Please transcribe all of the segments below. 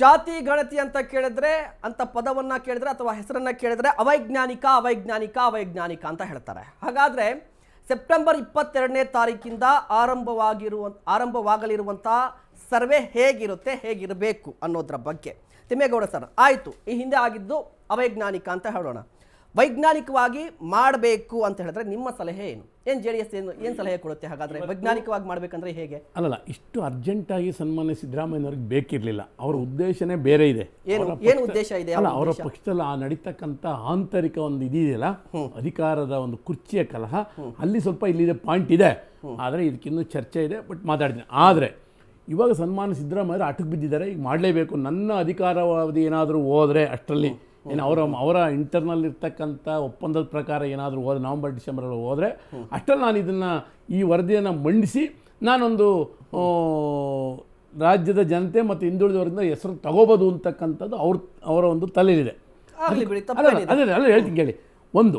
ಜಾತಿ, ಗಣತಿ ಅಂತ ಕೇಳಿದ್ರೆ, ಅಂತ ಪದವನ್ನ ಕೇಳಿದ್ರೆ ಅಥವಾ ಹೆಸರನ್ನ ಕೇಳಿದ್ರೆ ಅವೈಜ್ಞಾನಿಕ ಅವೈಜ್ಞಾನಿಕ ಅವೈಜ್ಞಾನಿಕ ಅಂತ ಹೇಳ್ತಾರೆ. ಹಾಗಾದ್ರೆ ಸೆಪ್ಟೆಂಬರ್ ಇಪ್ಪತ್ತೆರಡನೇ ತಾರೀಕಿಂದ ಆರಂಭವಾಗಿರುವ, ಆರಂಭವಾಗಲಿರುವಂಥ ಸರ್ವೆ ಹೇಗಿರುತ್ತೆ, ಹೇಗಿರಬೇಕು ಅನ್ನೋದ್ರ ಬಗ್ಗೆ. ತಿಮ್ಮೇಗೌಡ ಸರ್, ಆಯಿತು. ಈ ಹಿಂದೆ ಆಗಿದ್ದು ಅವೈಜ್ಞಾನಿಕ ಅಂತ ಹೇಳೋಣ. ವೈಜ್ಞಾನಿಕವಾಗಿ ಮಾಡಬೇಕು ಅಂತ ಹೇಳಿದ್ರೆ ನಿಮ್ಮ ಸಲಹೆ ಏನು? ಏನು ಜೆ ಡಿ ಎಸ್ ಏನು ಏನು ಸಲಹೆ ಕೊಡುತ್ತೆ ಹಾಗಾದ್ರೆ? ವೈಜ್ಞಾನಿಕವಾಗಿ ಮಾಡಬೇಕಂದ್ರೆ ಹೇಗೆ? ಅಲ್ಲಲ್ಲ ಇಷ್ಟು ಅರ್ಜೆಂಟಾಗಿ ಸನ್ಮಾನ್ಯ ಸಿದ್ದರಾಮಯ್ಯನವ್ರಿಗೆ ಬೇಕಿರಲಿಲ್ಲ. ಅವರ ಉದ್ದೇಶನೇ ಬೇರೆ ಇದೆ. ಏನು ಏನು ಉದ್ದೇಶ ಇದೆ? ಅಲ್ಲ ಅವರ ಪಕ್ಷದಲ್ಲಿ ಆ ನಡೀತಕ್ಕಂಥ ಆಂತರಿಕ ಒಂದು ಇದೆಯಲ್ಲ ಅಧಿಕಾರದ ಒಂದು ಕುರ್ಚಿಯ ಕಲಹ ಅಲ್ಲಿ ಸ್ವಲ್ಪ ಇಲ್ಲಿದೆ ಪಾಯಿಂಟ್ ಇದೆ. ಆದರೆ ಇದಕ್ಕಿನ್ನೂ ಚರ್ಚೆ ಇದೆ ಬಟ್ ಮಾತಾಡ್ತೀನಿ. ಆದರೆ ಇವಾಗ ಸನ್ಮಾನ ಸಿದ್ದರಾಮಯ್ಯ ಅಟಕ್ ಬಿದ್ದಿದ್ದಾರೆ ಈಗ ಮಾಡಲೇಬೇಕು. ನನ್ನ ಅಧಿಕಾರವಾದಿ ಏನಾದರೂ ಹೋದರೆ ಅಷ್ಟರಲ್ಲಿ ಏನು ಅವರ ಅವರ ಇಂಟರ್ನಲ್ ಇರ್ತಕ್ಕಂಥ ಒಪ್ಪಂದದ ಪ್ರಕಾರ ಏನಾದರೂ ಹೋದ ನವಂಬರ್ ಡಿಸೆಂಬರಲ್ಲಿ ಹೋದರೆ ಅಷ್ಟರಲ್ಲಿ ನಾನು ಇದನ್ನು ಈ ವರದಿಯನ್ನು ಮಂಡಿಸಿ ನಾನೊಂದು ರಾಜ್ಯದ ಜನತೆ ಮತ್ತು ಹಿಂದುಳಿದವರಿಂದ ಹೆಸರು ತಗೋಬೋದು ಅಂತಕ್ಕಂಥದ್ದು ಅವ್ರ ಅವರ ಒಂದು ತಲೆಯಲ್ಲಿದೆ. ಅದೇ ಅಲ್ಲ ಹೇಳ್ತೀನಿ ಕೇಳಿ. ಒಂದು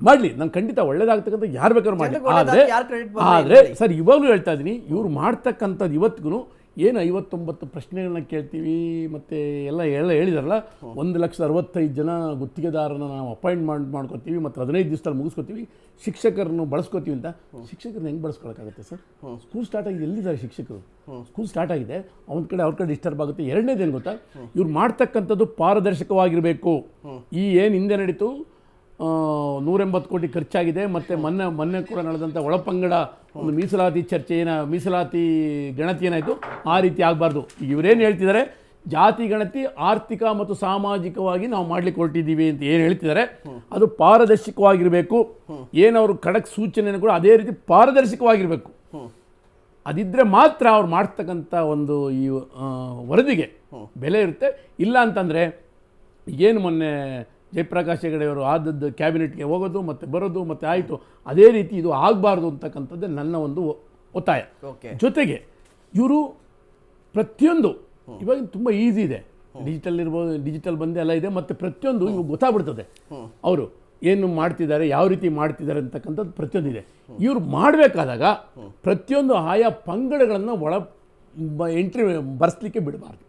ಮಾಡಲಿ ನಂಗೆ ಖಂಡಿತ ಒಳ್ಳೇದಾಗ್ತಕ್ಕಂಥ ಯಾರು ಬೇಕಾದ್ರೂ ಮಾಡಲಿ. ಆದರೆ ಆದರೆ ಸರ್ ಇವಾಗಲೂ ಹೇಳ್ತಾ ಇದ್ದೀನಿ ಇವ್ರು ಮಾಡ್ತಕ್ಕಂಥದ್ದು ಇವತ್ತಿಗೂ ಏನು ಐವತ್ತೊಂಬತ್ತು ಪ್ರಶ್ನೆಗಳನ್ನ ಕೇಳ್ತೀವಿ, ಮತ್ತು ಎಲ್ಲ ಎಲ್ಲ ಹೇಳಿದಾರಲ್ಲ, ಒಂದು ಲಕ್ಷದ ಅರವತ್ತೈದು ಜನ ಗುತ್ತಿಗೆದಾರನ ನಾವು ಅಪಾಯಿಂಟ್ಮೆಂಟ್ ಮಾಡ್ಕೋತೀವಿ, ಮತ್ತು ಹದಿನೈದು ದಿವಸದಲ್ಲಿ ಮುಗಿಸ್ಕೋತೀವಿ, ಶಿಕ್ಷಕರನ್ನು ಬಳಸ್ಕೋತೀವಿ ಅಂತ. ಶಿಕ್ಷಕರನ್ನ ಹೆಂಗೆ ಬಳಸ್ಕೊಳಕ್ಕಾಗುತ್ತೆ ಸರ್? ಸ್ಕೂಲ್ ಸ್ಟಾರ್ಟ್ ಆಗಿದೆ, ಎಲ್ಲಿದ್ದಾರೆ ಶಿಕ್ಷಕರು? ಸ್ಕೂಲ್ ಸ್ಟಾರ್ಟ್ ಆಗಿದೆ ಒಂದು ಕಡೆ, ಅವ್ರ ಕಡೆ ಡಿಸ್ಟರ್ಬ್ ಆಗುತ್ತೆ. ಎರಡನೇದೇನು ಗೊತ್ತಾ? ಇವ್ರು ಮಾಡ್ತಕ್ಕಂಥದ್ದು ಪಾರದರ್ಶಕವಾಗಿರಬೇಕು. ಈ ಏನು ಹಿಂದೆ ನಡೀತು? ನೂರೆಂಬತ್ತು ಕೋಟಿ ಖರ್ಚಾಗಿದೆ ಮತ್ತು ಮೊನ್ನೆ ಮೊನ್ನೆ ಕೂಡ ನಡೆದಂಥ ಒಳಪಂಗಡ ಒಂದು ಮೀಸಲಾತಿ ಚರ್ಚೆ ಏನ ಮೀಸಲಾತಿ ಗಣತಿ ಏನಾಯಿತು? ಆ ರೀತಿ ಆಗಬಾರ್ದು. ಇವರೇನು ಹೇಳ್ತಿದ್ದಾರೆ? ಜಾತಿ ಗಣತಿ ಆರ್ಥಿಕ ಮತ್ತು ಸಾಮಾಜಿಕವಾಗಿ ನಾವು ಮಾಡ್ಲಿಕ್ಕೆ ಹೊರಟಿದ್ದೀವಿ ಅಂತ ಏನು ಹೇಳ್ತಿದ್ದಾರೆ? ಅದು ಪಾರದರ್ಶಕವಾಗಿರಬೇಕು. ಏನವರು ಖಡಕ್ ಸೂಚನೆಯನ್ನು ಕೂಡ ಅದೇ ರೀತಿ ಪಾರದರ್ಶಕವಾಗಿರಬೇಕು. ಅದಿದ್ದರೆ ಮಾತ್ರ ಅವ್ರು ಮಾಡ್ತಕ್ಕಂಥ ಒಂದು ಈ ವರದಿಗೆ ಬೆಲೆ ಇರುತ್ತೆ. ಇಲ್ಲ ಅಂತಂದರೆ ಏನು ಮೊನ್ನೆ ಜಯಪ್ರಕಾಶ್ ಹೆಗಡೆ ಅವರು ಆದದ್ದು ಕ್ಯಾಬಿನೆಟ್ಗೆ ಹೋಗೋದು ಮತ್ತು ಬರೋದು ಮತ್ತು ಆಯಿತು. ಅದೇ ರೀತಿ ಇದು ಆಗಬಾರ್ದು ಅಂತಕ್ಕಂಥದ್ದೇ ನನ್ನ ಒಂದು ಒತ್ತಾಯ. ಓಕೆ. ಜೊತೆಗೆ ಇವರು ಪ್ರತಿಯೊಂದು ಇವಾಗ ತುಂಬ ಈಸಿ ಇದೆ. ಡಿಜಿಟಲ್ ಇರ್ಬೋದು ಡಿಜಿಟಲ್ ಬಂದೆ ಎಲ್ಲ ಇದೆ ಮತ್ತು ಪ್ರತಿಯೊಂದು ಇವಾಗ ಗೊತ್ತಾಗ್ಬಿಡ್ತದೆ. ಅವರು ಏನು ಮಾಡ್ತಿದ್ದಾರೆ ಯಾವ ರೀತಿ ಮಾಡ್ತಿದ್ದಾರೆ ಅಂತಕ್ಕಂಥದ್ದು ಪ್ರತಿಯೊಂದು ಇದೆ. ಇವ್ರು ಮಾಡಬೇಕಾದಾಗ ಪ್ರತಿಯೊಂದು ಆಯಾ ಪಂಗಡಗಳನ್ನು ಒಳ ಎಂಟ್ರಿ ಬರೆಸ್ಲಿಕ್ಕೆ ಬಿಡಬಾರ್ದು.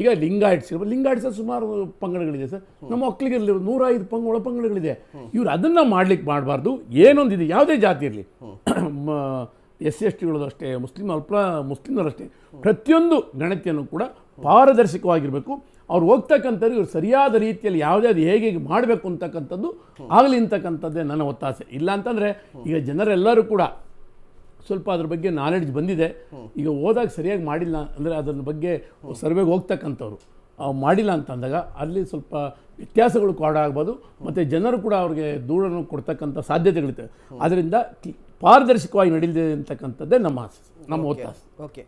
ಈಗ ಲಿಂಗಾಯಟ್ಸ್ ಲಿಂಗಾಯಟ್ಸ್ ಸುಮಾರು ಪಂಗಡಗಳಿದೆ ಸರ್. ನಮ್ಮ ಮಕ್ಕಳಿಗೆ ನೂರ ಐದು ಪಂಗ ಒಳ ಪಂಗಡಗಳಿದೆ. ಇವ್ರು ಅದನ್ನು ಮಾಡ್ಲಿಕ್ಕೆ ಮಾಡಬಾರ್ದು. ಏನೊಂದಿದೆ? ಯಾವುದೇ ಜಾತಿ ಇರಲಿ. ಎಸ್ ಸಿ ಎಸ್ ಟಿಗಳದು ಅಷ್ಟೇ, ಮುಸ್ಲಿಂ ಅಲ್ಪ ಮುಸ್ಲಿಮರು ಅಷ್ಟೇ. ಪ್ರತಿಯೊಂದು ಗಣತಿಯನ್ನು ಕೂಡ ಪಾರದರ್ಶಕವಾಗಿರಬೇಕು. ಅವ್ರು ಹೋಗ್ತಕ್ಕಂಥದ್ದು ಇವ್ರು ಸರಿಯಾದ ರೀತಿಯಲ್ಲಿ ಯಾವುದೇ ಅದು ಹೇಗೆ ಹೇಗೆ ಮಾಡಬೇಕು ಅಂತಕ್ಕಂಥದ್ದು ಆಗಲಿ ಅಂತಕ್ಕಂಥದ್ದೇ ನನ್ನ ಒತ್ತಾಸೆ. ಇಲ್ಲ ಅಂತಂದರೆ ಈಗ ಜನರೆಲ್ಲರೂ ಕೂಡ ಸ್ವಲ್ಪ ಅದ್ರ ಬಗ್ಗೆ ನಾಲೆಡ್ಜ್ ಬಂದಿದೆ. ಈಗ ಹೋದಾಗ ಸರಿಯಾಗಿ ಮಾಡಿಲ್ಲ ಅಂದರೆ ಅದರ ಬಗ್ಗೆ ಸರ್ವೆಗೆ ಹೋಗ್ತಕ್ಕಂಥವ್ರು. ಮಾಡಿಲ್ಲ ಅಂತ ಅಂದಾಗ ಅಲ್ಲಿ ಸ್ವಲ್ಪ ವ್ಯತ್ಯಾಸಗಳು ಕಾಡಾಗ್ಬೋದು ಮತ್ತು ಜನರು ಕೂಡ ಅವ್ರಿಗೆ ದೂರನ್ನು ಕೊಡ್ತಕ್ಕಂಥ ಸಾಧ್ಯತೆಗಳಿದೆ. ಅದರಿಂದ ಪಾರದರ್ಶಕವಾಗಿ ನಡೀಲಿದೆ ಅಂತಕ್ಕಂಥದ್ದೇ ನಮ್ಮ ಆಸೆ ನಮ್ಮ ಒತ್ತಾಸೆ. ಓಕೆ